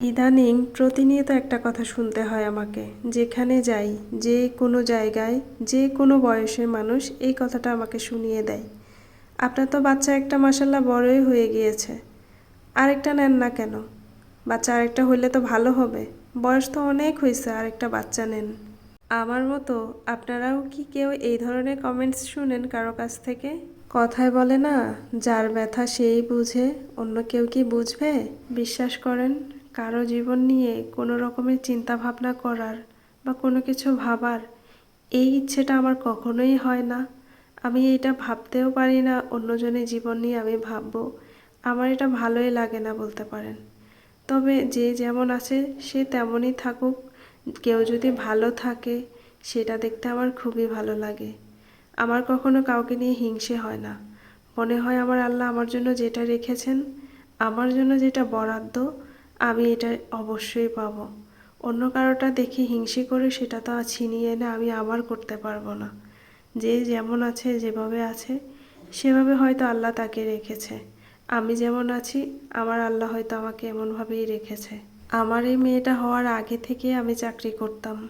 ইদানিং প্রতিনিয়ত একটা কথা শুনতে হয় আমাকে, যেখানে যাই, যে কোনো জায়গায়, যে কোনো বয়সের মানুষ এই কথাটা আমাকে শুনিয়ে দেয়। আপনার তো বাচ্চা একটা মাসাল্লাহ বড়ই হয়ে গিয়েছে। আরেকটা নেন না কেন? বাচ্চা আরেকটা হইলে তো ভালো হবে। বয়স তো অনেক হয়েছে আরেকটা বাচ্চা নেন। আমার মতো আপনারাও কি কেউ এই ধরনের কমেন্টস শুনেন কারও কাছ থেকে? কথায় বলে না, যার ব্যথা সেই বুঝে, অন্য কেউ কি বুঝবে? বিশ্বাস করেন কারও জীবন নিয়ে কোনো রকমের চিন্তা ভাবনা করার বা কোনো কিছু ভাবার এই ইচ্ছেটা আমার কখনোই হয় না। আমি এটা ভাবতেও পারি না, অন্যজনের জীবন নিয়ে আমি ভাববো। আমার এটা ভালোই লাগে না বলতে পারেন। তবে যে যেমন আছে, সে তেমনই থাকুক। কেউ যদি ভালো থাকে, সেটা দেখতে আমার খুবই ভালো লাগে। আমার কখনো কাউকে নিয়ে হিংসে হয় না। মনে হয় আমার আল্লাহ আমার জন্য যেটা রেখেছেন, আমার জন্য যেটা বরাদ্দ আমি এটা অবশ্যই পাবো। অন্য কারোটা দেখে হিংসে করে সেটা তো ছিনিয়ে এনে আমি আবার করতে পারব না। যে যেমন আছে, যেভাবে আছে, সেভাবে হয়তো আল্লাহ তাকে রেখেছে। আমি যেমন আছি, আমার আল্লাহ হয়তো আমাকে এমনভাবেই রেখেছে। আমার এই মেয়েটা হওয়ার আগে থেকে আমি চাকরি করতাম।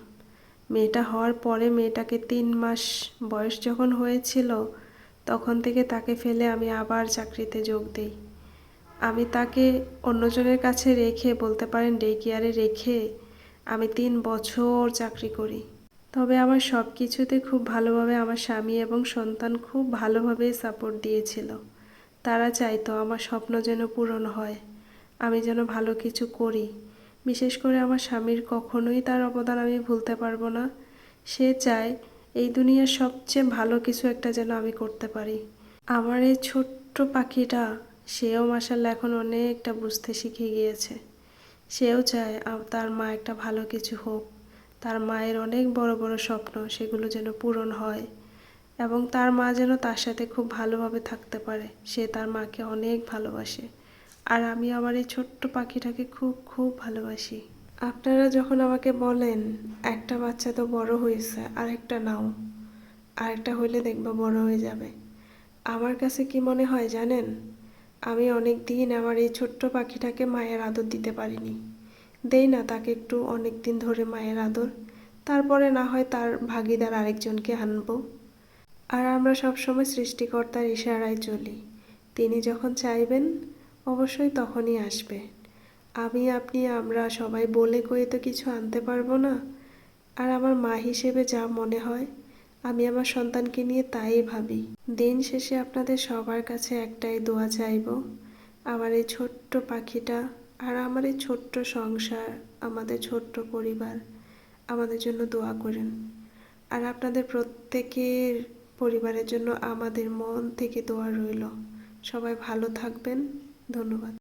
মেয়েটা হওয়ার পরে মেয়েটাকে তিন মাস বয়স যখন হয়েছিল, তখন থেকে তাকে ফেলে আমি আবার চাকরিতে যোগ দিই। আমি তাকে অন্যজনের কাছে রেখে বলতে পারেন ডে কেয়ারে রেখে আমি তিন বছর চাকরি করি। তবে আমার সব কিছুতে খুব ভালোভাবে আমার স্বামী এবং সন্তান খুব ভালোভাবে সাপোর্ট দিয়েছিল। তারা চাইতো আমার স্বপ্ন যেন পূরণ হয়, আমি যেন ভালো কিছু করি। বিশেষ করে আমার স্বামীর কখনোই তার অবদান আমি ভুলতে পারব না। সে চায় এই দুনিয়ার সবচেয়ে ভালো কিছু একটা যেন আমি করতে পারি। আমার এই ছোট্ট পাখিটা সেও মাসাল্লাহ এখন অনেকটা বুঝতে শিখে গিয়েছে। সেও চায় তার মা একটা ভালো কিছু হোক। তার মায়ের অনেক বড় বড় স্বপ্ন সেগুলো যেন পূরণ হয় এবং তার মা যেন তার সাথে খুব ভালোভাবে থাকতে পারে। সে তার মাকে অনেক ভালোবাসে। আর আমি আমার এই ছোট্ট পাখিটাকে খুব খুব ভালোবাসি। আপনারা যখন আমাকে বলেন, একটা বাচ্চা তো বড় হয়েছে আরেকটা নাও, আরেকটা হইলে দেখবা বড় হয়ে যাবে। আমার কাছে কি মনে হয় জানেন? আমি অনেক দিন আমার এই ছোট্ট পাখিটাকে মায়ের আদর দিতে পারিনি। দেই না তাকে একটু অনেক দিন ধরে মায়ের আদর। তারপরে না হয় তার ভাগিদার আরেকজনকে আনব। আর আমরা সবসময় সৃষ্টিকর্তার ইশারায় চলি। তিনি যখন চাইবেন, অবশ্যই তখনই আসবে। আমি, আপনি, আমরা সবাই বলে কয়ে তো কিছু আনতে পারব না? আর আমার মা হিসেবে যা মনে হয় আমি আমার সন্তানকে নিয়ে তাই ভাবি। দিন শেষে আপনাদের সবার কাছে একটাই দোয়া চাইব। আমার এই ছোট্ট পাখিটা আর আমার এই ছোট্ট সংসার, আমাদের ছোট্ট পরিবার, আমাদের জন্য দোয়া করেন। আর আপনাদের প্রত্যেকের পরিবারের জন্য আমাদের মন থেকে দোয়া রইল। সবাই ভালো থাকবেন। ধন্যবাদ।